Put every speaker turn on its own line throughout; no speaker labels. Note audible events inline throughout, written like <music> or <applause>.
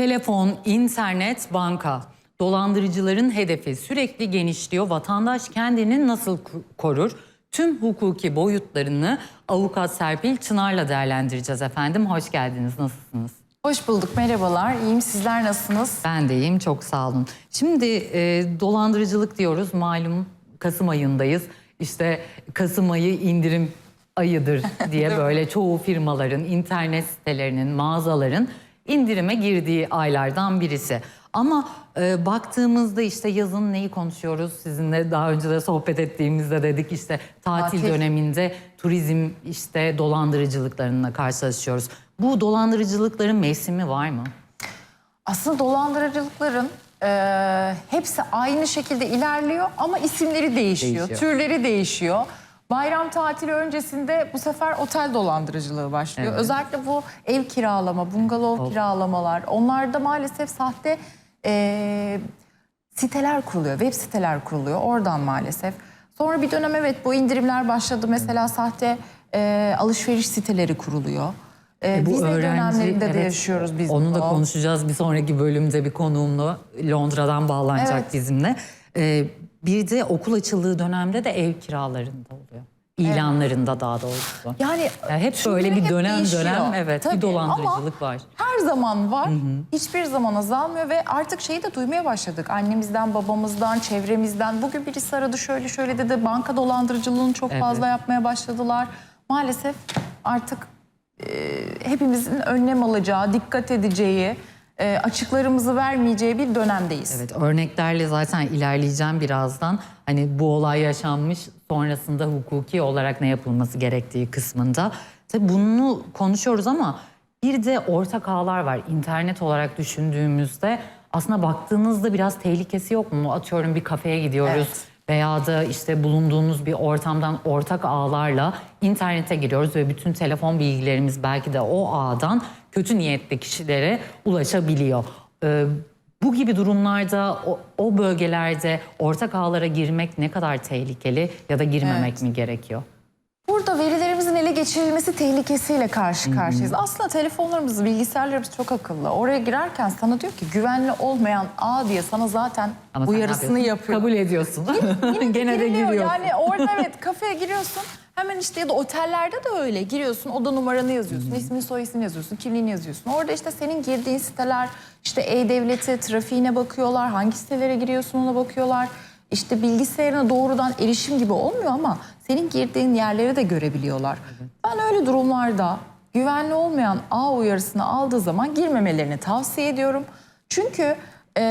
Telefon, internet, banka. Dolandırıcıların hedefi sürekli genişliyor. Vatandaş kendini nasıl korur? Tüm hukuki boyutlarını avukat Serpil Çınar'la değerlendireceğiz efendim. Hoş geldiniz. Nasılsınız?
Hoş bulduk, merhabalar. İyiyim, sizler nasılsınız?
Ben de iyiyim. Çok sağ olun. Şimdi e, dolandırıcılık diyoruz. Malum Kasım ayındayız. İşte Kasım ayı indirim ayıdır diye <laughs> böyle çoğu firmaların, internet sitelerinin, mağazaların indirime girdiği aylardan birisi. Ama e, baktığımızda işte yazın neyi konuşuyoruz? Sizinle daha önce de sohbet ettiğimizde dedik işte tatil,
Tatil.
döneminde turizm işte dolandırıcılıklarına karşılaşıyoruz. Bu dolandırıcılıkların mevsimi var mı?
Aslında dolandırıcılıkların e, hepsi aynı şekilde ilerliyor ama isimleri değişiyor,
Değişiyor.
türleri değişiyor. Bayram tatili öncesinde bu sefer otel dolandırıcılığı başlıyor.
Evet.
Özellikle bu ev kiralama, bungalov kiralamalar, onlarda maalesef sahte e, siteler kuruluyor, web siteler kuruluyor oradan maalesef. Sonra bir dönem evet bu indirimler başladı. Mesela sahte e, alışveriş siteleri kuruluyor. E,
E, bu
vize
öğrenci,
dönemlerinde de
evet,
yaşıyoruz biz
Onu da konuşacağız bir sonraki bölümde bir konuğumla Londra'dan bağlanacak
Evet.
bizimle. Ee, bir de okul açıldığı dönemde de ev kiralarında oluyor. İlanlarında daha doğrusu.
Yani,
Yani hep böyle bir
hep
dönem
değişiyor.
dönem evet
Tabii,
bir dolandırıcılık var.
Her zaman var. Hiçbir zaman azalmıyor ve artık şeyi de duymaya başladık. Annemizden, babamızdan, çevremizden. Bugün birisi aradı şöyle şöyle dedi. Banka dolandırıcılığını çok
Evet.
fazla yapmaya başladılar. Maalesef artık e, hepimizin önlem alacağı, dikkat edeceği, e, açıklarımızı vermeyeceği bir dönemdeyiz.
Evet örneklerle zaten ilerleyeceğim birazdan. Hani bu olay yaşanmış sonrasında hukuki olarak ne yapılması gerektiği kısmında. Tabii bunu konuşuyoruz ama bir de ortak ağlar var. İnternet olarak düşündüğümüzde aslında baktığınızda biraz tehlikesi yok mu? Atıyorum bir kafeye gidiyoruz.
Evet.
Veya da işte bulunduğumuz bir ortamdan ortak ağlarla internete giriyoruz ve bütün telefon bilgilerimiz belki de o ağdan kötü niyetli kişilere ulaşabiliyor. Ee, bu gibi durumlarda o, o bölgelerde ortak ağlara girmek ne kadar tehlikeli ya da girmemek
Evet.
mi gerekiyor?
Burada verilerimizin ele geçirilmesi tehlikesiyle karşı karşıyayız. Aslında telefonlarımız, bilgisayarlarımız çok akıllı. Oraya girerken sana diyor ki güvenli olmayan ağ diye sana zaten
Ama sen ne
uyarısını
yapıyorsun?
yapıyor.
Kabul ediyorsun. <laughs>
Yine
Gene de
giriliyor.
giriyorsun.
Yani orada evet kafeye giriyorsun. Hemen işte ya da otellerde de öyle. Giriyorsun oda numaranı yazıyorsun. ismini soy ismini yazıyorsun. Kimliğini yazıyorsun. Orada işte senin girdiğin siteler işte e-devleti trafiğine bakıyorlar. Hangi sitelere giriyorsun ona bakıyorlar. İşte bilgisayarına doğrudan erişim gibi olmuyor ama senin girdiğin yerleri de görebiliyorlar. Ben öyle durumlarda güvenli olmayan ağ uyarısını aldığı zaman girmemelerini tavsiye ediyorum. Çünkü e,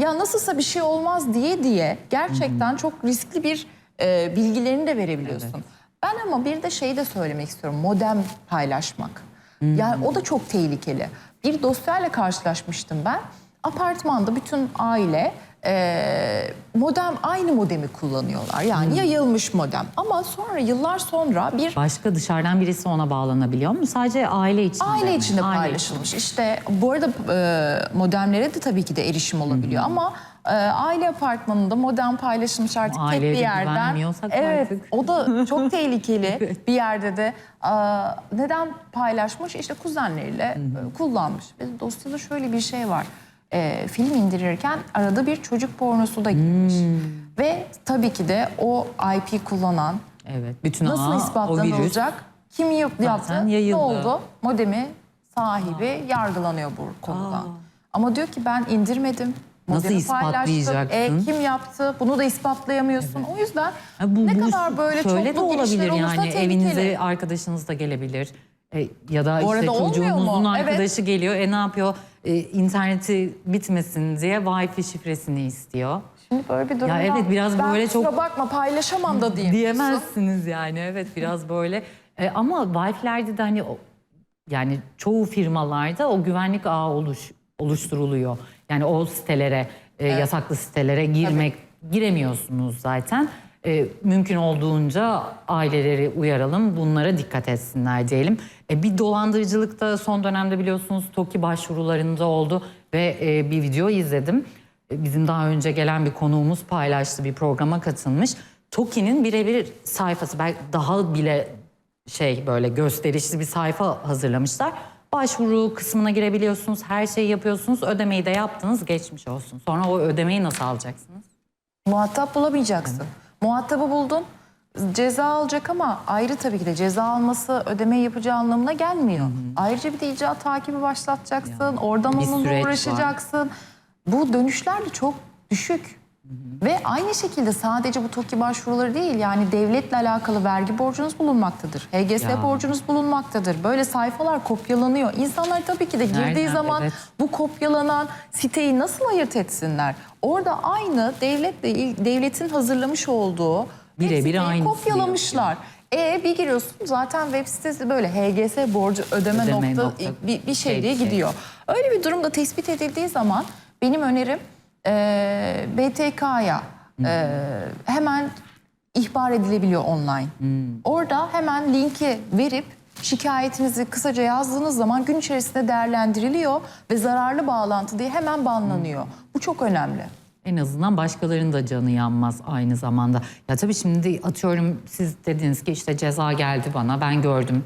ya nasılsa bir şey olmaz diye diye gerçekten çok riskli bir e, bilgilerini de verebiliyorsun. Ben ama bir de şeyi de söylemek istiyorum. Modem paylaşmak. Yani o da çok tehlikeli. Bir dosyayla karşılaşmıştım ben. Apartmanda bütün aile e, modem aynı modemi kullanıyorlar. Yani yayılmış modem. Ama sonra yıllar sonra bir
Başka dışarıdan birisi ona bağlanabiliyor mu? Sadece aile içinde
Aile
mi?
içinde
Aile
paylaşılmış. İşte bu arada e, modemlere de tabii ki de erişim olabiliyor ama e, aile apartmanında modem paylaşılmış artık tek
Aileye
bir
de
yerden. Evet,
artık.
o da çok <laughs> tehlikeli bir yerde de. e, neden paylaşmış? İşte kuzenleriyle e, kullanmış. Dosyada şöyle bir şey var. E, film indirirken arada bir çocuk pornosu da girmiş. Ve tabii ki de o IP kullanan
Evet. Bütün
Nasıl
ağ, o
ispatlanılacak? Kim yap- yaptı?
yayıldı.
Ne oldu? Modemi sahibi yargılanıyor bu konuda. Ama diyor ki ben indirmedim.
Nasıl ispatlayacaksın?
E, kim yaptı? Bunu da ispatlayamıyorsun. O yüzden
Ha, bu,
ne
bu
kadar böyle
şöyle de olabilir yani evinize arkadaşınız da gelebilir. E, ya da
Bu
işte çocuğunuzun
mu?
arkadaşı geliyor. E ne yapıyor? E, interneti bitmesin diye Wi-Fi şifresini istiyor.
Şimdi böyle bir durumda
Ya evet, biraz
ben
böyle çok-
bakma paylaşamam da diyeyim.
Diyemezsiniz yani evet biraz böyle. E, ama Wi-Fi'lerde de hani o- yani çoğu firmalarda o güvenlik ağı oluş, oluşturuluyor. Yani o sitelere, e, yasaklı sitelere girmek giremiyorsunuz zaten. E, mümkün olduğunca aileleri uyaralım, bunlara dikkat etsinler diyelim. E, bir dolandırıcılıkta son dönemde biliyorsunuz TOKİ başvurularında oldu ve e, bir video izledim. E, Bizim daha önce gelen bir konuğumuz paylaştı, bir programa katılmış. TOKİ'nin birebir sayfası, belki daha bile şey böyle gösterişli bir sayfa hazırlamışlar. Başvuru kısmına girebiliyorsunuz, her şeyi yapıyorsunuz, ödemeyi de yaptınız, geçmiş olsun. Sonra o ödemeyi nasıl alacaksınız?
Muhatap bulamayacaksın. Muhatabı buldun. Ceza alacak ama ayrı tabii ki de ceza alması ödemeyi yapacağı anlamına gelmiyor. Ayrıca bir de icra takibi başlatacaksın. Oradan
Bir
onunla
süreç var.
uğraşacaksın. Bu dönüşler de çok düşük. Ve aynı şekilde sadece bu TOKİ başvuruları değil yani devletle alakalı vergi borcunuz bulunmaktadır. HGS
Ya.
borcunuz bulunmaktadır. Böyle sayfalar kopyalanıyor. İnsanlar tabii ki de girdiği
Nereden?
zaman
Evet.
bu kopyalanan siteyi nasıl ayırt etsinler? Orada aynı devletle devletin hazırlamış olduğu
Birebir aynısını
kopyalamışlar. E bir giriyorsun zaten web sitesi böyle HGS borcu ödeme,
Ödeme
nokta,
nokta
bir, bir şey
şey
diye
şey.
gidiyor. Öyle bir durumda tespit edildiği zaman benim önerim e, BTK'ya e, hemen ihbar edilebiliyor online. Orada hemen linki verip şikayetinizi kısaca yazdığınız zaman gün içerisinde değerlendiriliyor ve zararlı bağlantı diye hemen banlanıyor. Bu çok önemli.
En azından başkalarının da canı yanmaz aynı zamanda. Ya tabii şimdi atıyorum siz dediniz ki işte ceza geldi bana ben gördüm.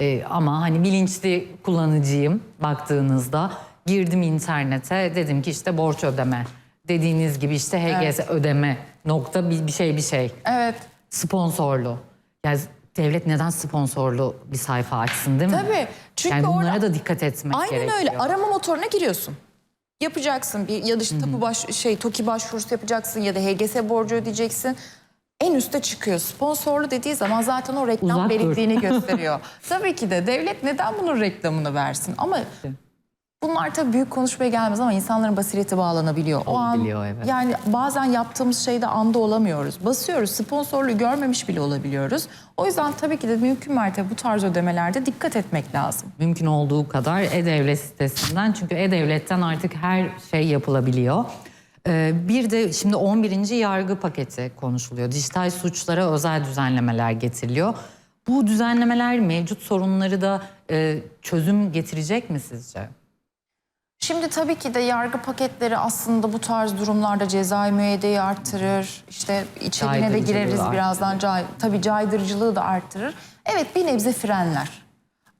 Ee, ama hani bilinçli kullanıcıyım baktığınızda. Girdim internete dedim ki işte borç ödeme. Dediğiniz gibi işte HGS ödeme nokta bir, bir şey bir şey.
Evet.
Sponsorlu. Yani devlet neden sponsorlu bir sayfa açsın değil mi?
Tabii. Çünkü
yani bunlara
orada-
da dikkat etmek
Aynen
gerekiyor.
öyle. Arama motoruna giriyorsun. Yapacaksın bir ya da işte tapu baş şey TOKİ başvurusu yapacaksın ya da HGS borcu ödeyeceksin. En üste çıkıyor. Sponsorlu dediği zaman zaten o reklam
Uzak
belirttiğini <laughs> gösteriyor. tabii ki de devlet neden bunun reklamını versin? Ama bunlar tabii büyük konuşmaya gelmez ama insanların basireti bağlanabiliyor. O an
Olabiliyor, evet.
yani bazen yaptığımız şeyde anda olamıyoruz. Basıyoruz, sponsorluğu görmemiş bile olabiliyoruz. O yüzden tabii ki de mümkün mertebe bu tarz ödemelerde dikkat etmek lazım.
mümkün olduğu kadar E-Devlet sitesinden çünkü E-Devlet'ten artık her şey yapılabiliyor. Ee, bir de şimdi 11. yargı paketi konuşuluyor. Dijital suçlara özel düzenlemeler getiriliyor. Bu düzenlemeler mevcut sorunları da e, çözüm getirecek mi sizce?
Şimdi tabii ki de yargı paketleri aslında bu tarz durumlarda cezai müeyyideyi arttırır. İşte içeriğine de gireriz birazdan. Cay, tabii caydırıcılığı da arttırır. Evet bir nebze frenler.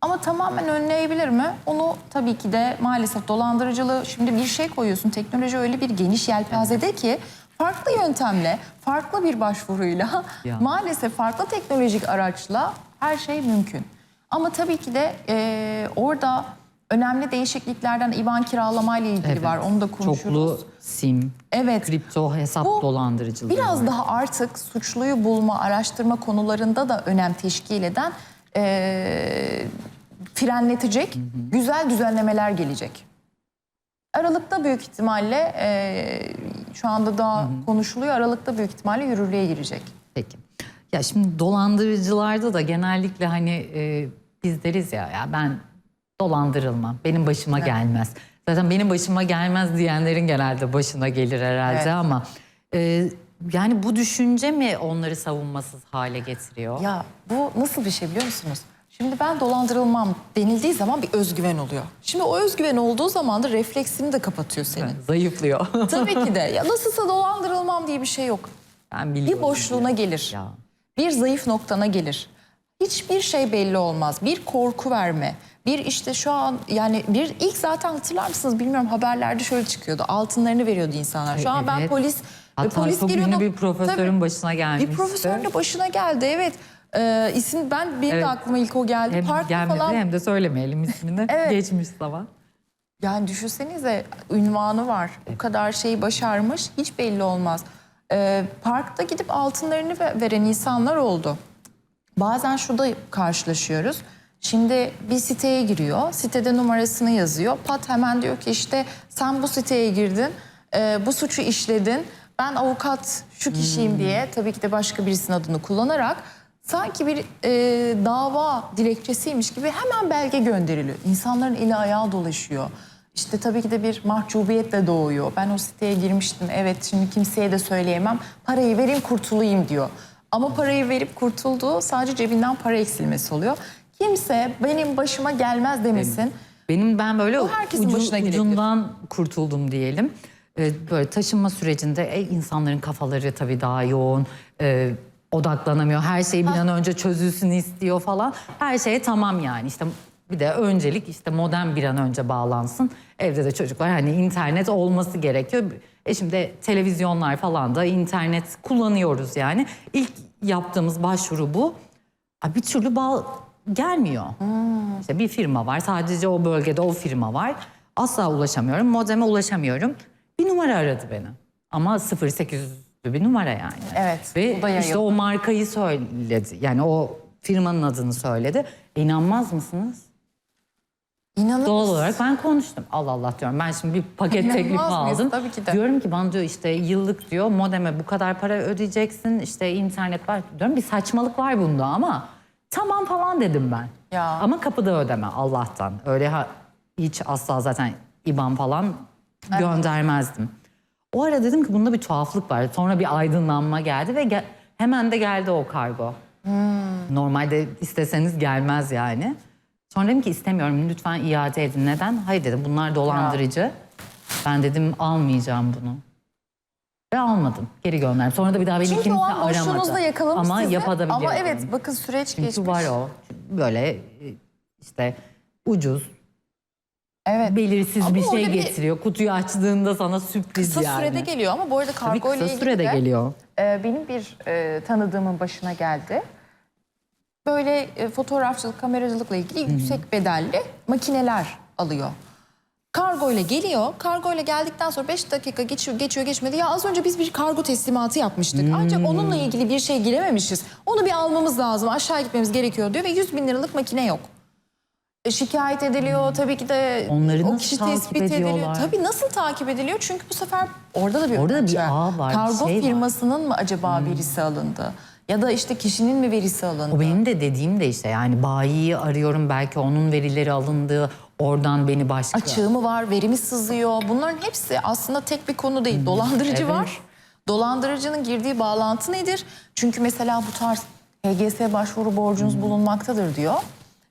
Ama tamamen önleyebilir mi? Onu tabii ki de maalesef dolandırıcılığı şimdi bir şey koyuyorsun. Teknoloji öyle bir geniş yelpazede ki farklı yöntemle, farklı bir başvuruyla
Ya. <laughs>
maalesef farklı teknolojik araçla her şey mümkün. Ama tabii ki de e, orada önemli değişikliklerden IBAN kiralamayla ilgili
Evet.
var. Onu da konuşuruz.
Çoklu sim,
Evet.
kripto hesap
Bu
dolandırıcılığı.
Biraz
var.
daha artık suçluyu bulma, araştırma konularında da önem teşkil eden e, frenletecek güzel düzenlemeler gelecek. Aralıkta büyük ihtimalle e, şu anda daha konuşuluyor. Aralıkta büyük ihtimalle yürürlüğe girecek.
Peki. Ya şimdi dolandırıcılarda da genellikle hani e, biz deriz ya ya ben dolandırılmam. Benim başıma gelmez. Zaten benim başıma gelmez diyenlerin genelde başına gelir herhalde
Evet.
ama e, yani bu düşünce mi onları savunmasız hale getiriyor?
Ya bu nasıl bir şey biliyor musunuz? Şimdi ben dolandırılmam denildiği zaman bir özgüven oluyor. Şimdi o özgüven olduğu zaman da refleksini de kapatıyor senin.
Zayıflıyor. <laughs>
Tabii ki de. Ya nasılsa dolandırılmam diye bir şey yok.
ben.
Bir boşluğuna gelir.
Ya.
Bir zayıf noktana gelir. Hiçbir şey belli olmaz. Bir korku verme. Bir işte şu an yani bir ilk zaten hatırlar mısınız bilmiyorum haberlerde şöyle çıkıyordu. Altınlarını veriyordu insanlar. Şu an ben polis
Hatta
polis
çok ünlü
giriyordum.
bir profesörün
Tabii.
başına gelmişti.
Bir profesörün de başına geldi evet. Ee, isim ben benim
Evet.
de aklıma ilk o geldi.
Hem
Parkta
gelmedi
falan
hem de söylemeyelim ismini. <laughs>
Evet.
Geçmiş zaman.
Yani düşünsenize ünvanı var. O kadar şeyi başarmış hiç belli olmaz. Ee, parkta gidip altınlarını ve- veren insanlar oldu. Bazen şurada karşılaşıyoruz. Şimdi bir siteye giriyor. Sitede numarasını yazıyor. Pat hemen diyor ki işte sen bu siteye girdin. e, bu suçu işledin. Ben avukat şu kişiyim diye tabii ki de başka birisinin adını kullanarak sanki bir e, dava dilekçesiymiş gibi hemen belge gönderiliyor. İnsanların eli ayağı dolaşıyor. İşte tabii ki de bir mahcubiyet de doğuyor. Ben o siteye girmiştim. Evet şimdi kimseye de söyleyemem. Parayı vereyim kurtulayım diyor. Ama parayı verip kurtulduğu sadece cebinden para eksilmesi oluyor. Kimse benim başıma gelmez demesin.
Benim ben böyle
Bu herkesin
ucu-
başına gelebilir.
ucundan kurtuldum diyelim. Ee, böyle taşınma sürecinde e, insanların kafaları tabii daha yoğun. e, odaklanamıyor. Her şey bir an önce çözülsün istiyor falan. Her şeye tamam yani. İşte Bir de öncelik işte modem bir an önce bağlansın. Evde de çocuk var. Hani internet olması gerekiyor. E şimdi televizyonlar falan da internet kullanıyoruz yani. İlk yaptığımız başvuru bu. Bir türlü bağ gelmiyor. İşte bir firma var. Sadece o bölgede o firma var. Asla ulaşamıyorum. Modeme ulaşamıyorum. Bir numara aradı beni. Ama 0800 bir numara yani.
Evet,
Ve
bu da
işte
yayıldı.
o markayı söyledi. Yani o firmanın adını söyledi. İnanmaz mısınız?
İnanın.
Doğal olarak ben konuştum. Allah Allah diyorum. Ben şimdi bir paket
İnanmaz
teklifi
mıyız?
aldım.
Tabii ki de.
Diyorum ki bana diyor işte yıllık diyor modeme bu kadar para ödeyeceksin. işte internet var. Diyorum bir saçmalık var bunda ama tamam falan dedim ben.
Ya.
Ama kapıda ödeme Allah'tan. Öyle ha, hiç asla zaten IBAN falan göndermezdim. O ara dedim ki bunda bir tuhaflık var. Sonra bir aydınlanma geldi ve gel- hemen de geldi o kargo. Normalde isteseniz gelmez yani. Sonra dedim ki istemiyorum lütfen iade edin. Neden? Hayır dedim bunlar dolandırıcı. Ben dedim almayacağım bunu. Ve almadım. Geri gönderdim. Sonra da bir daha beni
Çünkü
kimse
o an
aramadı.
boşluğunuzda yakalamış
Ama
sizi.
yapabiliyorum.
Ama evet bakın süreç
Çünkü
geçmiş.
var o. Böyle e, işte ucuz,
Evet.
belirsiz
Ama
bir şey
orada bir-
getiriyor. Kutuyu açtığında sana sürpriz
Kısa
yani.
sürede geliyor ama bu arada
Tabii
kargo ile
kısa
ilgili
sürede
de,
geliyor.
e, benim bir e, tanıdığımın başına geldi. Böyle e, fotoğrafçılık, kameracılıkla ilgili yüksek bedelli makineler alıyor. Kargo ile geliyor. Kargo ile geldikten sonra 5 dakika geçiyor, geçiyor geçmedi. Ya az önce biz bir kargo teslimatı yapmıştık. Ancak onunla ilgili bir şey girememişiz. Onu bir almamız lazım. Aşağı gitmemiz gerekiyor diyor ve 100 bin liralık makine yok. E, şikayet ediliyor tabii ki de
Onları
o kişi tespit ediliyor.
ediyorlar?
Tabii nasıl takip ediliyor? Çünkü bu sefer orada da bir
Orada da bir
var.
ağ var,
Kargo
şey var.
firmasının mı acaba verisi alındı? Ya da işte kişinin mi verisi alındı?
O benim de dediğim de işte yani bayiyi arıyorum belki onun verileri alındı. Oradan beni başka...
Açığı mı var, verimi sızıyor. Bunların hepsi aslında tek bir konu değil. Dolandırıcı
evet.
var. Dolandırıcının girdiği bağlantı nedir? Çünkü mesela bu tarz HGS başvuru borcunuz bulunmaktadır diyor.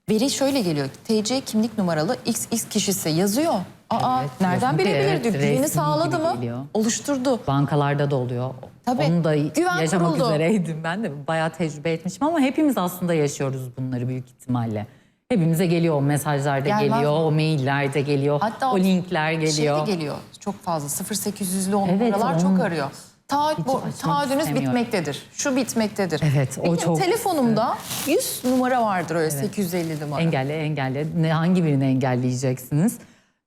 Veri şöyle geliyor. TC kimlik numaralı XX kişisi yazıyor. Aa
Evet,
nereden
yazık,
bilebilir
evet.
Güveni sağladı mı?
geliyor.
Oluşturdu.
Bankalarda da oluyor.
Tabii.
Onu da
Güven
yaşamak
kuruldu.
üzereydim ben de. Bayağı tecrübe etmişim ama hepimiz aslında yaşıyoruz bunları büyük ihtimalle. Hepimize geliyor o mesajlarda
Gelmez
geliyor,
mi?
o maillerde geliyor,
Hatta
o linkler
Şey de
geliyor.
geliyor çok fazla. 0800'lü o
Evet,
numaralar çok arıyor. Taahhüt,
hiç
bu,
açmak
taahhüdünüz
istemiyorum.
bitmektedir. Şu bitmektedir.
Evet, o
Benim
çok-
telefonumda 100 numara vardır öyle 850 numara.
Engelle engelle. Ne, hangi birini engelleyeceksiniz?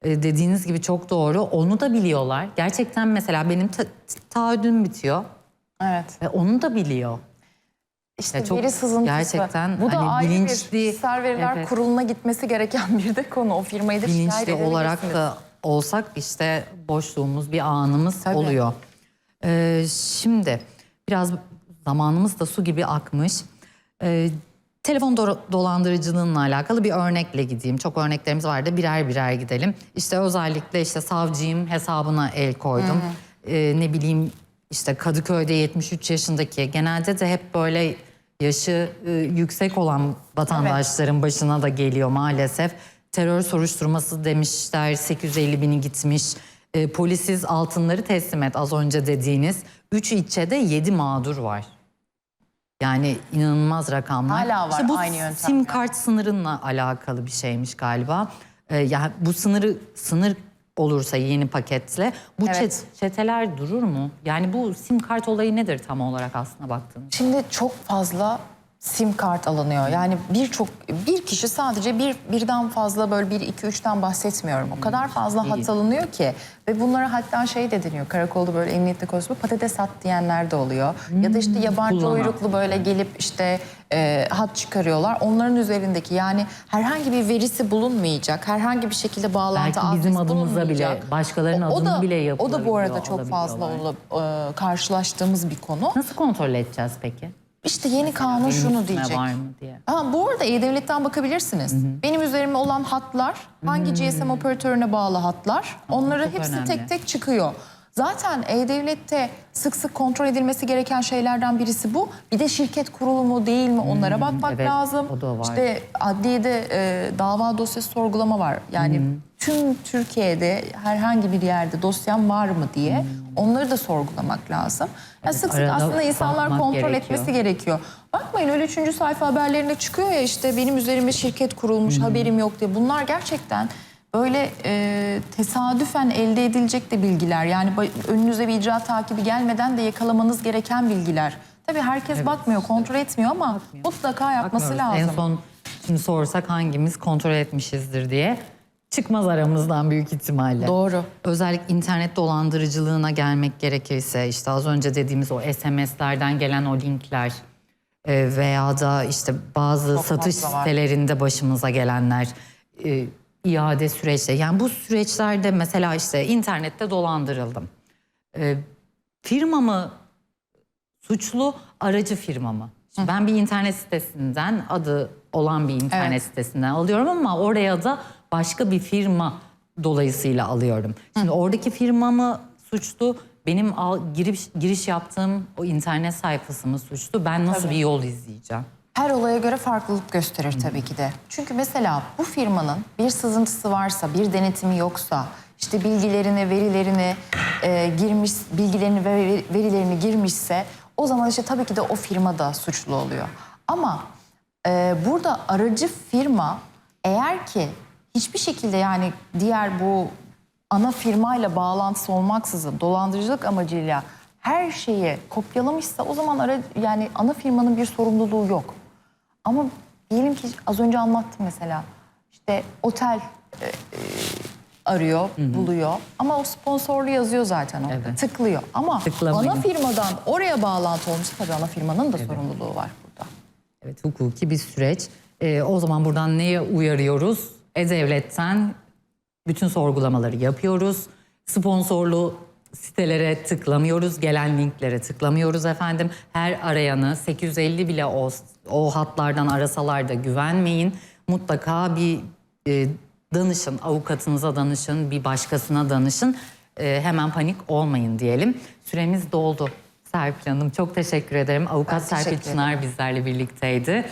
Ee, dediğiniz gibi çok doğru. Onu da biliyorlar. Gerçekten mesela benim ta- taahhüdüm bitiyor.
Evet.
Ve onu da biliyor.
İşte
Ya çok
veri sızıntısı.
gerçekten
Bu da
hani
ayrı
bilinçli-
bir kişisel veriler
Evet.
kuruluna gitmesi gereken bir de konu. O firmayı da
bilinçli olarak da olsak işte boşluğumuz bir anımız
Tabii.
oluyor. Ee, şimdi biraz zamanımız da su gibi akmış. Ee, telefon do- dolandırıcılığıyla alakalı bir örnekle gideyim. Çok örneklerimiz vardı birer birer gidelim. İşte özellikle işte savcıyım hesabına el koydum. Ee, ne bileyim işte Kadıköy'de 73 yaşındaki genelde de hep böyle yaşı e, yüksek olan vatandaşların başına da geliyor maalesef. Terör soruşturması demişler 850 bini gitmiş. E, polisiz altınları teslim et az önce dediğiniz. 3 ilçede 7 mağdur var. Yani inanılmaz rakamlar.
Hala var
İşte bu
aynı yöntem
sim kart sınırınla alakalı bir şeymiş galiba. E, yani bu sınırı sınır olursa yeni paketle bu
Evet.
çet- çeteler durur mu? Yani bu sim kart olayı nedir tam olarak aslına baktığınız?
Şimdi çok fazla sim kart alınıyor. Yani birçok bir kişi sadece bir birden fazla böyle bir iki üçten bahsetmiyorum. O kadar fazla
iyi.
hat alınıyor ki ve bunlara hatta şey de deniyor. Karakolda böyle emniyette konuşma patates hat diyenler de oluyor. Ya da işte yabancı
kullanan.
uyruklu böyle gelip işte e, hat çıkarıyorlar. Onların üzerindeki yani herhangi bir verisi bulunmayacak. Herhangi bir şekilde bağlantı
Belki bizim adımıza bile, başkalarının
O- o
adını
da-
bile
O da bu arada
yapılabiliyor,
çok fazla olup, e, karşılaştığımız bir konu.
Nasıl kontrol edeceğiz peki?
İşte yeni kanun şunu diyecek.
var mı diye.
Ha, bu arada E-Devlet'ten bakabilirsiniz. Benim üzerime olan hatlar, hangi GSM operatörüne bağlı hatlar, onları
çok
hepsi
önemli.
tek tek çıkıyor. Zaten E-Devlet'te sık sık kontrol edilmesi gereken şeylerden birisi bu. Bir de şirket kurulu mu değil mi onlara bakmak
evet,
lazım.
o da var.
İşte adliyede e, dava dosyası sorgulama var. Yani tüm Türkiye'de herhangi bir yerde dosyam var mı diye onları da sorgulamak lazım. Yani sık sık
arada
aslında insanlar kontrol
gerekiyor.
etmesi gerekiyor. Bakmayın öyle üçüncü sayfa haberlerinde çıkıyor ya işte benim üzerime şirket kurulmuş haberim yok diye. Bunlar gerçekten böyle e, tesadüfen elde edilecek de bilgiler. Yani önünüze bir icra takibi gelmeden de yakalamanız gereken bilgiler. Tabii herkes bakmıyor, kontrol etmiyor ama mutlaka yapması
Bakmıyoruz.
lazım.
En son şimdi sorsak hangimiz kontrol etmişizdir diye çıkmaz aramızdan büyük ihtimalle.
Doğru.
Özellikle internet dolandırıcılığına gelmek gerekirse işte az önce dediğimiz o SMS'lerden gelen o linkler e, veya da işte bazı
Çok
satış sitelerinde başımıza gelenler e, iade süreçleri. Yani bu süreçlerde mesela işte internette dolandırıldım. E, firma mı suçlu aracı firma mı? Şimdi ben bir internet sitesinden adı olan bir internet
Evet.
sitesinden alıyorum ama oraya da başka bir firma dolayısıyla alıyorum. Şimdi oradaki firma mı suçlu? Benim al, giriş, giriş yaptığım o internet sayfası mı suçlu? Ben nasıl
Tabii.
bir yol izleyeceğim?
Her olaya göre farklılık gösterir tabii ki de. Çünkü mesela bu firmanın bir sızıntısı varsa, bir denetimi yoksa, işte bilgilerini, verilerini e, girmiş, bilgilerini ve veri- verilerini girmişse o zaman işte tabii ki de o firma da suçlu oluyor. Ama e, burada aracı firma eğer ki hiçbir şekilde yani diğer bu ana firmayla bağlantısı olmaksızın dolandırıcılık amacıyla her şeyi kopyalamışsa o zaman ara, yani ana firmanın bir sorumluluğu yok. Ama diyelim ki az önce anlattım mesela işte otel e, e, arıyor, buluyor ama o sponsorlu yazıyor zaten orada.
Evet.
Tıklıyor. Ama
Tıklamayın.
ana firmadan oraya bağlantı olmuş tabii ana firmanın da sorumluluğu var burada.
Evet hukuki bir süreç. Ee, o zaman buradan neye uyarıyoruz? E-Devlet'ten bütün sorgulamaları yapıyoruz. Sponsorlu sitelere tıklamıyoruz. Gelen linklere tıklamıyoruz efendim. Her arayanı 850 bile o, o hatlardan arasalar da güvenmeyin. Mutlaka bir e, danışın, avukatınıza danışın, bir başkasına danışın. E, hemen panik olmayın diyelim. Süremiz doldu. Serpil Hanım çok teşekkür ederim. Avukat
teşekkür
Serpil Çınar bizlerle birlikteydi.